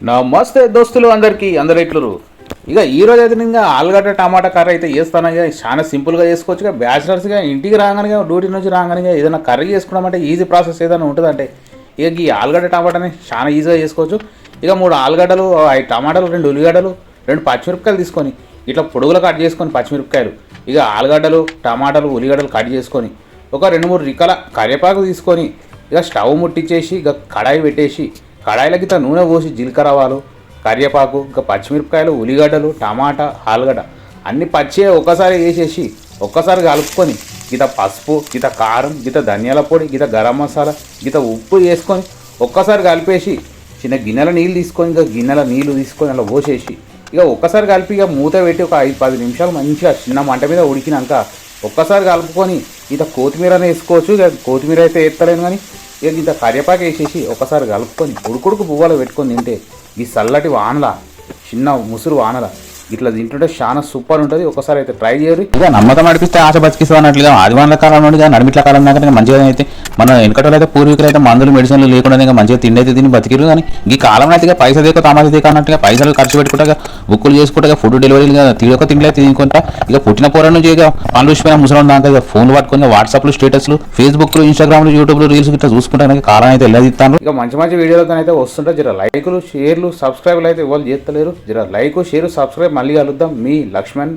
నమస్తే దోస్తులు అందరికీ అందరు ఎట్లురు ఇక ఈ రోజు అయితే ఇంకా ఆలుగడ్డ టమాటా కర్రీ అయితే చేస్తాను ఇక చాలా సింపుల్గా చేసుకోవచ్చు ఇక బ్యాచిలర్స్గా ఇంటికి రాగానే డ్యూటీ నుంచి రాగానే ఏదైనా కర్రీ చేసుకోవడం అంటే ఈజీ ప్రాసెస్ ఏదైనా ఉంటుందంటే ఇక ఈ ఆలుగడ్డ టమాటాని చాలా ఈజీగా చేసుకోవచ్చు. ఇక మూడు ఆలుగడ్డలు ఐదు టమాటాలు రెండు ఉల్లిగడ్డలు రెండు పచ్చిమిరపకాయలు తీసుకొని ఇట్లా పొడుగులు కట్ చేసుకొని పచ్చిమిరపకాయలు ఇక ఆలుగడ్డలు టమాటాలు ఉల్లిగడ్డలు కట్ చేసుకొని ఒక రెండు మూడు రికల కరివేపాకు తీసుకొని ఇక స్టవ్ ముట్టించేసి ఇక కడాయి పెట్టేసి కడాయిలకి ఇట్లా నూనె పోసి జీలకర్ర ఆవాలు కరివేపాకు ఇంకా పచ్చిమిరపకాయలు ఉల్లిగడ్డలు టమాటా ఆలుగడ్డ అన్ని పచ్చే ఒక్కసారి వేసేసి ఒక్కసారి కలుపుకొని గిత పసుపు గిత కారం గిత ధనియాల పొడి గిత గరం మసాలా గిత ఉప్పు వేసుకొని ఒక్కసారి కలిపేసి చిన్న గిన్నెల నీళ్ళు తీసుకొని ఇంకా గిన్నెల నీళ్ళు తీసుకొని అలా పోసేసి ఇక ఒక్కసారి కలిపి ఇక మూత పెట్టి ఒక ఐదు పది నిమిషాలు మంచిగా చిన్న మంట మీద ఉడికినాక ఒక్కసారి కలుపుకొని ఇత కొత్తిమీర వేసుకోవచ్చు ఇక కొత్తిమీర అయితే వేస్తలేను కానీ ఇక ఇంత కరివేపాకు వేసేసి ఒకసారి కలుపుకొని ఉడుకుడుకు పువ్వులు పెట్టుకొని తింటే ఈ చల్లటి వానల చిన్న ముసురు వానల. ఇట్లా తింటుంటే చాలా సూపర్ ఉంటుంది. ఒకసారి అయితే ట్రై చేయరు. ఇక నమ్మకం నడిపిస్తే ఆశ బతికిస్తా అన్నట్లుగా. ఆదివారాల కాలం నుండి కానీ నడిమిట్ల కాలం దాకా మంచిగా అయితే మన వెనకటోళ్ళు అయితే పూర్వీకులు అయితే మందులు మెడిసిన్లు లేకుండా మంచిగా తిండి అయితే తిని బతికిరు కానీ ఈ కాలం అయితే పైసలు పైసా దేకో తమాషా దేకో అన్నట్టుగా పైసలు ఖర్చు పెట్టుకుంటా బుక్కులు చేసుకుంటా ఫుడ్ డెలివరీలు తీరొక తిండి అయితే తినుకుంటా. ఇక పుట్టిన పూర్వం నుంచి ఇక పనులు వచ్చిపోయిన ముసలం దాకా ఇక ఫోన్లు పట్టుకుని వాట్సాప్లు స్టేటస్లు ఫేస్బుక్లు ఇన్స్టాగ్రామ్లు యూట్యూబ్లు రీల్స్ ఇట్లా చూసుకుంటానికి కాలం అయితే వెళ్ళదిస్తాను ఇక మంచి మంచి వీడియోలతో అయితే వస్తుంటే జర లైకులు షేర్లు సబ్స్క్రైబ్లు అయితే ఇవ్వాలి చేస్తలేరు. జర లైక్ షేర్ సబ్స్క్రైబ్ మళ్ళీ కలుద్దాం. మీ లక్ష్మణ్